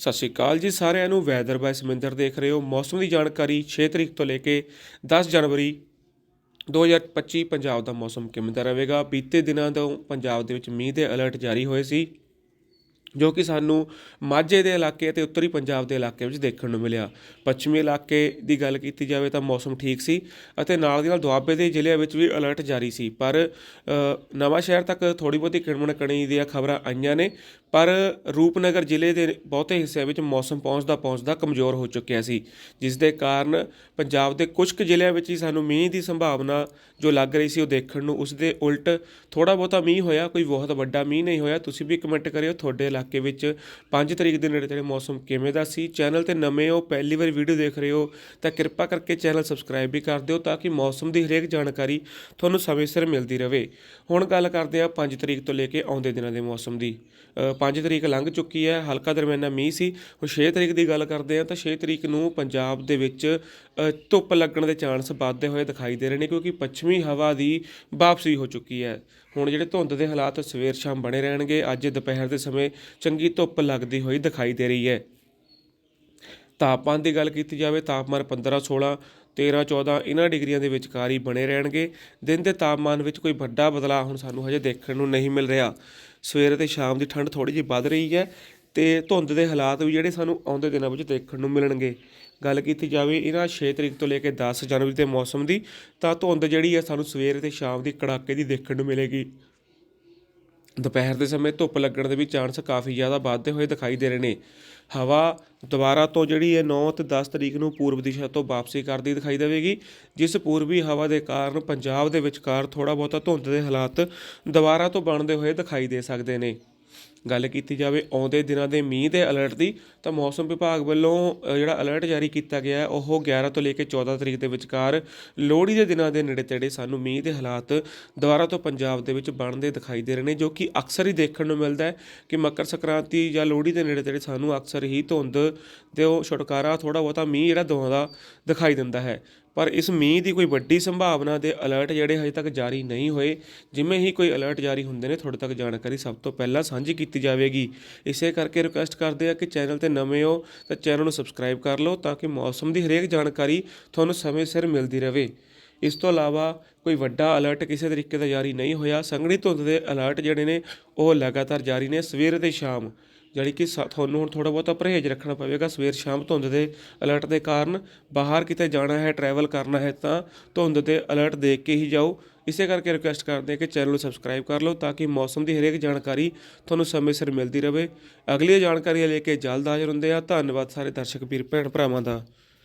ਸਤਿ ਸ਼੍ਰੀ ਅਕਾਲ ਜੀ ਸਾਰਿਆਂ ਨੂੰ। ਵੈਦਰ ਬਾਈ ਸਮਿੰਦਰ ਦੇਖ ਰਹੇ ਹੋ। ਮੌਸਮ ਦੀ ਜਾਣਕਾਰੀ 6 ਤਰੀਕ ਤੋਂ ਲੈ ਕੇ 10 ਜਨਵਰੀ 2025 ਪੰਜਾਬ ਦਾ ਮੌਸਮ ਕਿਵੇਂ ਦਾ ਰਹੇਗਾ? ਬੀਤੇ ਦਿਨਾਂ ਤੋਂ ਪੰਜਾਬ ਦੇ ਵਿੱਚ ਮੀਂਹ ਦੇ ਅਲਰਟ ਜਾਰੀ ਹੋਏ ਸੀ ਜੋ ਕਿ ਸਾਨੂੰ ਮਾਝੇ ਦੇ ਇਲਾਕੇ ਅਤੇ ਉੱਤਰੀ ਪੰਜਾਬ ਦੇ ਇਲਾਕੇ ਵਿੱਚ ਦੇਖਣ ਨੂੰ ਮਿਲਿਆ। ਪੱਛਮੀ ਇਲਾਕੇ ਦੀ ਗੱਲ ਕੀਤੀ ਜਾਵੇ ਤਾਂ ਮੌਸਮ ਠੀਕ ਸੀ ਅਤੇ ਨਾਲ ਦੀ ਨਾਲ ਦੁਆਬੇ ਦੇ ਜ਼ਿਲ੍ਹਿਆਂ ਵਿੱਚ ਵੀ ਅਲਰਟ ਜਾਰੀ ਸੀ। ਪਰ ਅ, ਨਵਾਂ ਸ਼ਹਿਰ ਤੱਕ ਥੋੜੀ ਬਹੁਤੀ ਕਿਣਮਣ ਕਣੀ ਦੀਆਂ ਖਬਰਾਂ ਆਈਆਂ ਨੇ। ਪਰ ਰੂਪਨਗਰ ਜ਼ਿਲ੍ਹੇ ਦੇ ਬਹੁਤੇ ਹਿੱਸਿਆਂ ਵਿੱਚ ਮੌਸਮ ਪਹੁੰਚਦਾ ਪਹੁੰਚਦਾ ਕਮਜ਼ੋਰ ਹੋ ਚੁੱਕਿਆ ਸੀ, ਜਿਸ ਦੇ ਕਾਰਨ ਪੰਜਾਬ ਦੇ ਕੁਝ ਕੁ ਜ਼ਿਲ੍ਹਿਆਂ ਵਿੱਚ ਹੀ ਸਾਨੂੰ ਮੀਂਹ ਦੀ ਸੰਭਾਵਨਾ ਜੋ ਲੱਗ ਰਹੀ ਸੀ ਉਹ ਦੇਖਣ ਨੂੰ ਉਸ ਦੇ ਉਲਟ ਥੋੜਾ ਬਹੁਤਾ ਮੀਂਹ ਹੋਇਆ, ਕੋਈ ਬਹੁਤ ਵੱਡਾ ਮੀਂਹ ਨਹੀਂ ਹੋਇਆ। ਤੁਸੀਂ ਵੀ ਕਮੈਂਟ ਕਰਿਓ ਤੁਹਾਡੇ ਇਲਾਕੇ ਵਿੱਚ 5 ਤਰੀਕ ਦੇ ਨੇੜੇ ਤੇੜੇ ਮੌਸਮ ਕਿਵੇਂ ਦਾ ਸੀ। ਚੈਨਲ ਤੇ ਨਵੇਂ ਹੋ, ਪਹਿਲੀ ਵਾਰ ਵੀਡੀਓ ਦੇਖ ਰਹੇ ਹੋ, ਤਾਂ ਕਿਰਪਾ ਕਰਕੇ ਚੈਨਲ ਸਬਸਕ੍ਰਾਈਬ ਵੀ ਕਰ ਦਿਓ ਤਾਂ ਕਿ ਮੌਸਮ ਦੀ ਹਰੇਕ ਜਾਣਕਾਰੀ ਤੁਹਾਨੂੰ ਸਮੇਂ ਸਿਰ ਮਿਲਦੀ ਰਹੇ। ਹੁਣ ਗੱਲ ਕਰਦੇ ਹਾਂ 5 ਤਰੀਕ ਤੋਂ ਲੈ ਕੇ ਆਉਂਦੇ ਦਿਨਾਂ ਦੇ ਮੌਸਮ ਦੀ। 5 ਤਰੀਕ ਲੰਘ ਚੁੱਕੀ ਹੈ, ਹਲਕਾ ਦਰਮਿਆਨਾ ਮੀਂਹ ਸੀ। ਹੁਣ 6 ਤਰੀਕ ਦੀ ਗੱਲ ਕਰਦੇ ਹਾਂ ਤਾਂ 6 ਤਰੀਕ ਨੂੰ ਪੰਜਾਬ ਦੇ ਵਿੱਚ ਧੁੱਪ ਲੱਗਣ ਦੇ ਚਾਂਸ ਵੱਧਦੇ ਹੋਏ ਦਿਖਾਈ ਦੇ ਰਹੇ ਨੇ ਕਿਉਂਕਿ ਪੱਛਮੀ ਹਵਾ ਦੀ ਵਾਪਸੀ ਹੋ ਚੁੱਕੀ ਹੈ। ਹੁਣ ਜਿਹੜੇ ਧੁੰਦ ਦੇ ਹਾਲਾਤ ਸਵੇਰ ਸ਼ਾਮ ਬਣੇ ਰਹਿਣਗੇ, ਅੱਜ ਦੁਪਹਿਰ ਦੇ ਸਮੇਂ ਚੰਗੀ ਧੁੱਪ ਲੱਗਦੀ ਹੋਈ ਦਿਖਾਈ ਦੇ ਰਹੀ ਹੈ। ਤਾਪਮਾਨ ਦੀ ਗੱਲ ਕੀਤੀ ਜਾਵੇ, ਤਾਪਮਾਨ 15 16 13 14 ਇਹਨਾਂ ਡਿਗਰੀਆਂ ਦੇ ਵਿਚਕਾਰ ਹੀ ਬਣੇ ਰਹਿਣਗੇ। ਦਿਨ ਦੇ ਤਾਪਮਾਨ ਵਿੱਚ ਕੋਈ ਵੱਡਾ ਬਦਲਾਅ ਹੁਣ ਸਾਨੂੰ ਹਜੇ ਦੇਖਣ ਨੂੰ ਨਹੀਂ ਮਿਲ ਰਿਹਾ। ਸਵੇਰ ਤੇ ਸ਼ਾਮ ਦੀ ਠੰਡ ਥੋੜੀ ਜਿਹੀ ਵੱਧ ਰਹੀ ਹੈ ਤੇ ਧੁੰਦ ਦੇ ਹਾਲਾਤ ਵੀ ਜਿਹੜੇ ਸਾਨੂੰ ਆਉਂਦੇ ਦਿਨਾਂ ਵਿੱਚ ਦੇਖਣ ਨੂੰ ਮਿਲਣਗੇ। ਗੱਲ ਕੀਤੀ ਜਾਵੇ ਇਹਨਾਂ 6 ਤਰੀਕ ਤੋਂ ਲੈ ਕੇ 10 ਜਨਵਰੀ ਦੇ ਮੌਸਮ ਦੀ, ਤਾਂ ਧੁੰਦ ਜਿਹੜੀ ਹੈ ਸਾਨੂੰ ਸਵੇਰ ਤੇ ਸ਼ਾਮ ਦੀ ਕੜਾਕੇ ਦੀ ਦੇਖਣ ਨੂੰ ਮਿਲੇਗੀ। ਦੁਪਹਿਰ ਦੇ ਸਮੇਂ ਧੁੱਪ ਲੱਗਣ ਦੇ ਵੀ ਚਾਂਸ ਕਾਫੀ ਜ਼ਿਆਦਾ ਵੱਧਦੇ ਹੋਏ ਦਿਖਾਈ ਦੇ ਰਹੇ ਨੇ। ਹਵਾ ਦੁਬਾਰਾ ਤੋਂ ਜਿਹੜੀ ਹੈ 9 ਤੇ 10 ਤਰੀਕ ਨੂੰ ਪੂਰਬ ਦਿਸ਼ਾ ਤੋਂ ਵਾਪਸੀ ਕਰਦੀ ਦਿਖਾਈ ਦੇਵੇਗੀ, ਜਿਸ ਪੂਰਬੀ ਹਵਾ ਦੇ ਕਾਰਨ ਪੰਜਾਬ ਦੇ ਵਿਚਕਾਰ ਥੋੜਾ ਬਹੁਤਾ ਧੁੰਦ ਦੇ ਹਾਲਾਤ ਦੁਬਾਰਾ ਤੋਂ ਬਣਦੇ ਹੋਏ ਦਿਖਾਈ ਦੇ ਸਕਦੇ ਨੇ। ਗੱਲ ਕੀਤੀ ਜਾਵੇ, ਆਉਂਦੇ ਦਿਨਾਂ ਦੇ ਮੀਂਹ ਦੇ ਅਲਰਟ ਦੀ, ਤਾਂ ਮੌਸਮ ਵਿਭਾਗ ਵੱਲੋਂ ਜਿਹੜਾ ਅਲਰਟ ਜਾਰੀ ਕੀਤਾ ਗਿਆ ਉਹ 11 ਤੋਂ ਲੈ ਕੇ 14 ਤਰੀਕ ਦੇ ਵਿਚਕਾਰ ਲੋਹੜੀ ਦੇ ਦਿਨਾਂ ਦੇ ਨੇੜੇ ਤੇੜੇ ਸਾਨੂੰ ਮੀਂਹ ਦੇ ਹਾਲਾਤ ਦੁਬਾਰਾ ਤੋਂ ਪੰਜਾਬ ਦੇ ਵਿੱਚ ਬਣਦੇ ਦਿਖਾਈ ਦੇ ਰਹੇ ਨੇ, ਜੋ ਕਿ ਅਕਸਰ ਹੀ ਦੇਖਣ ਨੂੰ ਮਿਲਦਾ ਹੈ ਕਿ ਮਕਰ ਸੰਕ੍ਰਾਂਤੀ ਜਾਂ ਲੋਹੜੀ ਦੇ ਨੇੜੇ ਤੇੜੇ ਸਾਨੂੰ ਅਕਸਰ ਹੀ ਧੁੰਦ ਤੇ ਉਹ ਛੁਟਕਾਰਾ ਥੋੜਾ ਬਹੁਤਾ ਮੀਂਹ ਜਿਹੜਾ ਦੋਹਾਂ ਦਿਖਾਈ ਦਿੰਦਾ ਹੈ। ਪਰ ਇਸ ਮੀਂਹ ਦੀ ਕੋਈ ਵੱਡੀ ਸੰਭਾਵਨਾ ਦੇ ਅਲਰਟ ਜਿਹੜੇ ਹਜੇ ਤੱਕ ਜਾਰੀ ਨਹੀਂ ਹੋਏ, ਜਿਵੇਂ ਹੀ ਕੋਈ ਅਲਰਟ ਜਾਰੀ ਹੁੰਦੇ ਨੇ, ਤੁਹਾਡੇ ਤੱਕ ਜਾਣਕਾਰੀ ਸਭ ਤੋਂ ਪਹਿਲਾਂ ਸਾਂਝੀ ਕੀਤੀ ਕੀਤੀ ਜਾਵੇਗੀ। ਇਸੇ ਕਰਕੇ ਰਿਕੁਐਸਟ ਕਰਦੇ ਆ ਕਿ ਚੈਨਲ ਤੇ ਨਵੇਂ ਹੋ ਤਾਂ ਚੈਨਲ ਨੂੰ ਸਬਸਕ੍ਰਾਈਬ ਕਰ ਲਓ ਤਾਂ ਕਿ ਮੌਸਮ ਦੀ ਹਰੇਕ ਜਾਣਕਾਰੀ ਤੁਹਾਨੂੰ ਸਮੇਂ ਸਿਰ ਮਿਲਦੀ ਰਹੇ ਇਸ ਤੋਂ ਇਲਾਵਾ ਕੋਈ ਵੱਡਾ ਅਲਰਟ ਕਿਸੇ ਤਰੀਕੇ ਦਾ ਜਾਰੀ ਨਹੀਂ ਹੋਇਆ। ਸੰਘਣੀ ਧੁੰਦ ਦੇ ਅਲਰਟ ਜਿਹੜੇ ਨੇ ਉਹ ਲਗਾਤਾਰ ਜਾਰੀ ਨੇ ਸਵੇਰ ਤੇ ਸ਼ਾਮ। ਜਿਹੜੀ ਕਿ ਸਾ- ਤੁਹਾਨੂੰ ਹੁਣ ਥੋੜਾ ਬਹੁਤਾ ਪਰਹੇਜ਼ ਰੱਖਣਾ ਪਵੇਗਾ। ਸਵੇਰ ਸ਼ਾਮ ਧੁੰਦ ਦੇ ਅਲਰਟ ਦੇ ਕਾਰਨ ਬਾਹਰ ਕਿਤੇ ਜਾਣਾ ਹੈ ਟਰੈਵਲ ਕਰਨਾ ਹੈ ਤਾਂ ਧੁੰਦ ਦੇ ਅਲਰਟ ਦੇਖ ਕੇ ਹੀ ਜਾਓ। ਇਸੇ ਕਰਕੇ ਰਿਕੁਐਸਟ ਕਰਦੇ ਹਾਂ ਕਿ ਚੈਨਲ ਨੂੰ ਸਬਸਕ੍ਰਾਈਬ ਕਰ ਲਓ ਤਾਂ ਕਿ ਮੌਸਮ ਦੀ ਹਰੇਕ ਜਾਣਕਾਰੀ ਤੁਹਾਨੂੰ ਸਮੇਂ ਸਿਰ ਮਿਲਦੀ ਰਹੇ। ਅਗਲੀ ਜਾਣਕਾਰੀ ਲੈ ਕੇ ਜਲਦ ਹਾਜ਼ਰ ਹੁੰਦੇ ਆ ਧੰਨਵਾਦ ਸਾਰੇ ਦਰਸ਼ਕ, ਵੀਰ, ਭੈਣ ਭਰਾਵਾਂ ਦਾ।